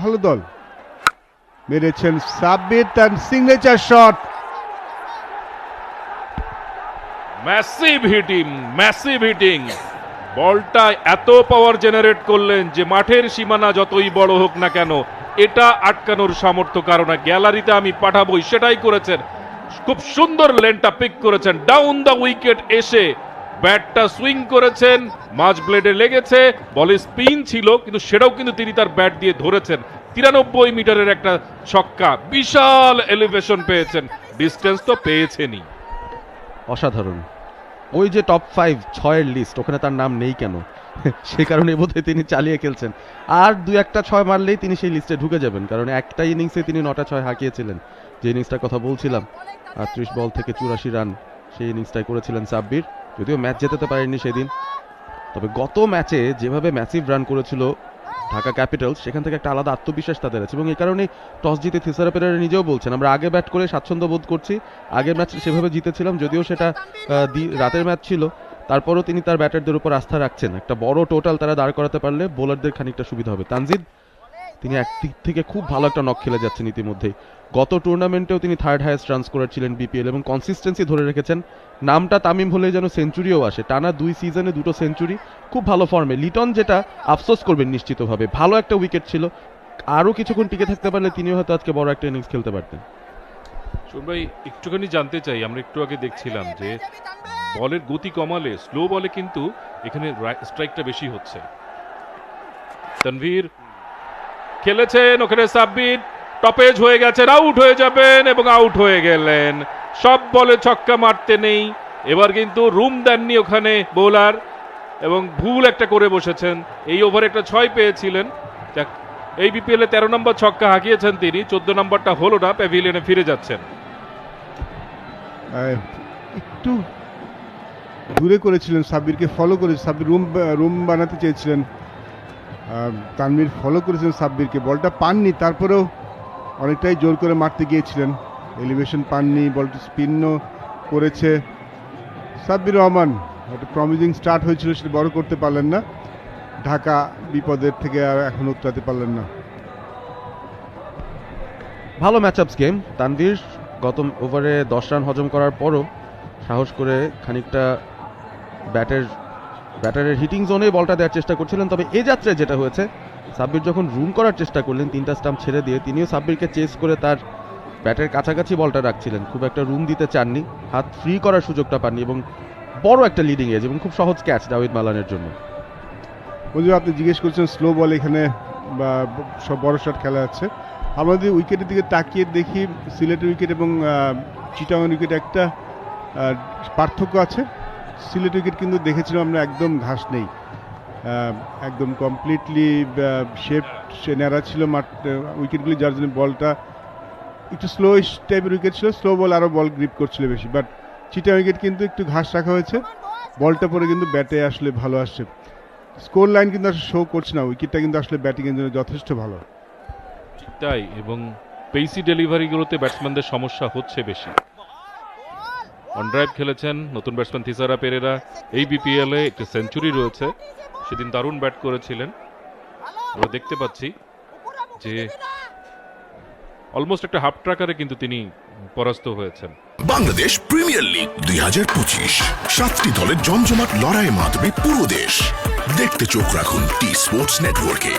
ভালো দল। মেরেছেন সাব্বির, তার signature shot massive hitting massive hitting বলটা এত পাওয়ার জেনারেট করলেন যে মাঠের সীমানা যতই বড় হোক না কেন, এটা আটকানোর সামর্থ্য কারণে গ্যালারিতে আমি পাঠাবই, সেটাই করেছেন। খুব সুন্দর লেনটা পিক করেছেন। ডাউন দ্য উইকেট এসে ব্যাটটা সুইং করেছেন, মাঝ ব্লেডে লেগেছে, বলে স্পিন ছিল, কিন্তু সেটাও কিন্তু তিনি তার ব্যাট দিয়ে ধরেছেন। তিরানব্বই মিটারের একটা ছক্কা, বিশাল এলিভেশন পেয়েছেন ডিস্টেন্স তো পেয়েছেনই। অসাধারণ। ওই যে টপ ফাইভ ছয়ের লিস্ট ওখানে তার নাম নেই কেন? সে কারণে বোধহয় তিনি চালিয়ে খেলছেন। আর দু একটা ছয় মারলেই তিনি সেই লিস্টে ঢুকে যাবেন, কারণ একটা ইনিংসে তিনি নটা ছয় হাঁকিয়েছিলেন। যে ইনিংসটার কথা বলছিলাম, আটত্রিশ বল থেকে চুরাশি রান সেই ইনিংসটাই করেছিলেন সাব্বির। যদিও ম্যাচ জেতাতে পারেননি সেদিন, তবে গত ম্যাচে যেভাবে ম্যাসিভ রান করেছিল ঢাকা ক্যাপিটালস, সেখান থেকে একটা আলাদা আত্মবিশ্বাস তাদের আছে। এবং এই কারণে টস জিতে থিসারা পেরেরা নিজেও বলছেন, আমরা আগে ব্যাট করে স্বাচ্ছন্দ্য বোধ করছি, আগের ম্যাচ সেভাবে জিতেছিলাম, যদিও সেটা রাতের ম্যাচ ছিল। তারপরও তিনি তার ব্যাটারদের উপর আস্থা রাখছেন। একটা বড় টোটাল তারা দাঁড় করাতে পারলে বোলারদের খানিকটা সুবিধা হবে। তানজিদ তিনি একদিক থেকে খুব ভালো একটা নক খেলে যাচ্ছেন ইতিমধ্যেই গত টুর্নামেন্টেও তিনি থার্ড হাইয়েস্ট রান স্কোরার ছিলেন বিপিএল এবং কনসিস্টেন্সি ধরে রেখেছেন। নামটা তামিম হলে যেন সেঞ্চুরিও আসে। টানা দুই সিজনে দুটো সেঞ্চুরি খুব ভালো ফর্মে লিটন যেটা আফসোস করবেন নিশ্চিতভাবে। ভালো একটা উইকেট ছিল। আরও কিছুক্ষণ টিকে থাকতে পারলে তিনিও হয়তো আজকে বড় একটা ইনিংস খেলতে পারতেন। ভাই, একটুখানি জানতে চাই। আমরা একটু আগে দেখছিলাম যে বলের গতি কমালে স্লো বলে কিন্তু এখানে স্ট্রাইকটা বেশি হচ্ছে। তানভীর খেলেছেন ওখানে সাব্বির। টপেজ হয়ে গেছেন আউট হয়ে যাবেন এবং আউট হয়ে গেলেন। সব বলে ছক্কা মারতে নেই। এবার কিন্তু রুম দেননি ওখানে বোলার এবং ভুল একটা করে বসেছেন। এই ওভারে একটা ছয় পেয়েছিলেন। যাক, এই বিপিএলে তেরো নম্বর ছক্কা হাঁকিয়েছেন তিনি চোদ্দ নম্বরটা হলো না প্যাভিলিয়নে ফিরে যাচ্ছেন। একটু দূরে করেছিলেন সাব্বিরকে ফলো করে সাব্বির রুম রুম বানাতে চেয়েছিলেন। আহ, তানভীর ফলো করেছিলেন সাব্বিরকে। বলটা পাননি তারপরেও অনেকটাই জোর করে মারতে গিয়েছিলেন। এলিভেশন পাননি বলটা স্পিনও করেছে। সাব্বির রহমান একটা প্রমিজিং স্টার্ট হয়েছিল সেটা বড় করতে পারলেন না। ঢাকা বিপদের থেকে আর এখন উত্তরাতে পারলেন না। ভালো ম্যাচ আপস গেম তানভীর গত ওভারে দশ রান হজম করার পরও সাহস করে খানিকটা ব্যাটের ব্যাটারের হিটিং জোনে বলটা দেওয়ার চেষ্টা করছিলেন, তবে এ যাত্রায় যেটা হয়েছে, সাব্বির যখন রুম করার চেষ্টা করলেন, তিনটা স্টাম্প ছেড়ে দিয়ে, তিনিও সাব্বিরকে চেস করে তার ব্যাটের কাছাকাছি বলটা রাখছিলেন। খুব একটা রুম দিতে চাননি, হাত ফ্রি করার সুযোগটা পাননি এবং বড় একটা লিডিং এজ এবং খুব সহজ ক্যাচ দাউদ মালানের জন্য। মঞ্জু আপনি জিজ্ঞেস করছেন স্লো বল এখানে বা সব বড় শট খেলা আছে। আমরা যদি উইকেটের দিকে তাকিয়ে দেখি, সিলেটের উইকেট এবং চিটাগন উইকেট একটা পার্থক্য আছে। সিলেট উইকেট কিন্তু দেখেছিলাম আমরা একদম ঘাস নেই। একদম কমপ্লিটলি শেপ নেড়া ছিল মাঠ উইকেটগুলি, যার জন্য বলটা একটু স্লো টাইপের উইকেট ছিল স্লো বল আরও বল গ্রিপ করছিল বেশি। বাট চিটা উইকেট কিন্তু একটু ঘাস রাখা হয়েছে। বলটা পরে কিন্তু ব্যাটে আসলে ভালো আসছে। স্কোর লাইন কিন্তু আসলে শো করছে না, উইকেটটা কিন্তু আসলে ব্যাটিংয়ের জন্য যথেষ্ট ভালো। তাই, এবং পেসি ডেলিভারিগুলোতে ব্যাটসম্যানদের সমস্যা হচ্ছে বেশি। অন ড্রাইভ খেলেছেন নতুন ব্যাটসম্যান থিসারা পেরেরা এই বিপিএল একটা সেঞ্চুরি রয়েছে। সেদিন দারুণ ব্যাট করেছিলেন। আমরা দেখতে পাচ্ছি যে অলমোস্ট একটা হাফ ট্রাকারে কিন্তু তিনি পরাস্ত হয়েছেন। বাংলাদেশ প্রিমিয়ার লিগ দুই হাজার পঁচিশ। সাতটি দলের জমজমাট লড়াইয়ে মাতবে পুরো দেশ। দেখতে চোখ রাখুন টি স্পোর্টস নেটওয়ার্কে